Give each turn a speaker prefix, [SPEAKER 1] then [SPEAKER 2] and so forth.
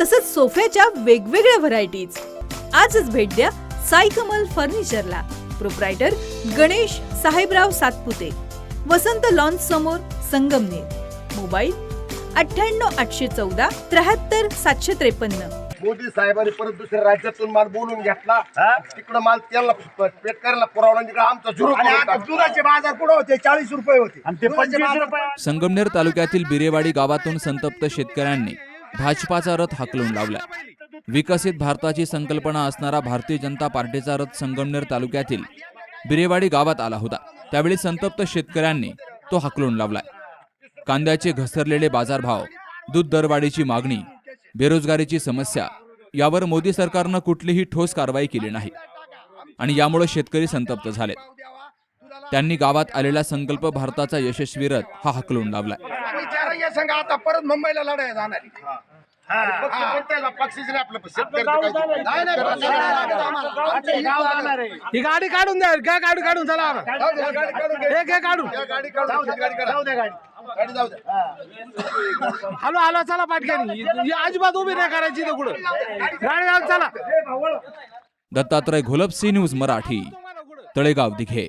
[SPEAKER 1] तसंच सोफ्याच्या वेगवेगळ्या व्हरायटीज. आजच भेट द्या साई कमल फर्निचरला. प्रोप्रायटर गणेश साहेबराव सातपुते. वसंत लॉन्च समोर संगमनेर. मोबाईल अठ्ठ्याण्णव आठशे चौदा त्र्याहत्तर सातशे त्रेपन्न.
[SPEAKER 2] मोदी साहेबांनी परत दुसऱ्या राज्यातून माल बोलून घेतला. तिकडं माल त्याला पेट करायला पुरवला तिकडे आमचा झुरू
[SPEAKER 3] आणि आता दुधाचे बाजार कुठे होते? चाळीस रुपये होते?
[SPEAKER 4] संगमनेर तालुक्यातील बिरेवाडी गावातून संतप्त शेतकऱ्यांनी भाजपाचा रथ हाकलून लावला. विकसित भारताची संकल्पना असणारा भारतीय जनता पार्टीचा रथ संगमनेर तालुक्यातील बिरेवाडी गावात आला होता. त्यावेळी संतप्त शेतकऱ्यांनी तो हाकलून लावलाय. कांद्याचे घसरलेले बाजारभाव दूध दरवाढीची मागणी बेरोजगारीची समस्या यावर मोदी सरकारनं कुठलीही ठोस कारवाई केली नाही. आणि यामुळे शेतकरी संतप्त झालेत. त्यांनी गावात आलेला संकल्प भारताचा यशस्वी रथ हा हाकलून लावलाय.
[SPEAKER 3] आणि चार या संघ आता परत मुंबईला लढाई जाणार आहे.
[SPEAKER 2] पक्षीच आपलं. नाही, नाही, आम्हाला.
[SPEAKER 5] हे.
[SPEAKER 6] ही गाडी काढून द्या काय गाडी काढून चला
[SPEAKER 2] जाऊ द्या, गाडी काढून घे.
[SPEAKER 6] हे घे काढून
[SPEAKER 2] या गाडी काढून घे, गाडी काढा.
[SPEAKER 5] जाऊ द्या गाडी
[SPEAKER 2] गाडी जाऊ द्या.
[SPEAKER 6] हॅलो हॅलो चला पाटक्यानी ही अजिबात उभी नाही करायची इथं कुठं गाडी घाल चला
[SPEAKER 4] दत्तात्रय घोलप सी न्यूज मराठी तळेगाव दिघे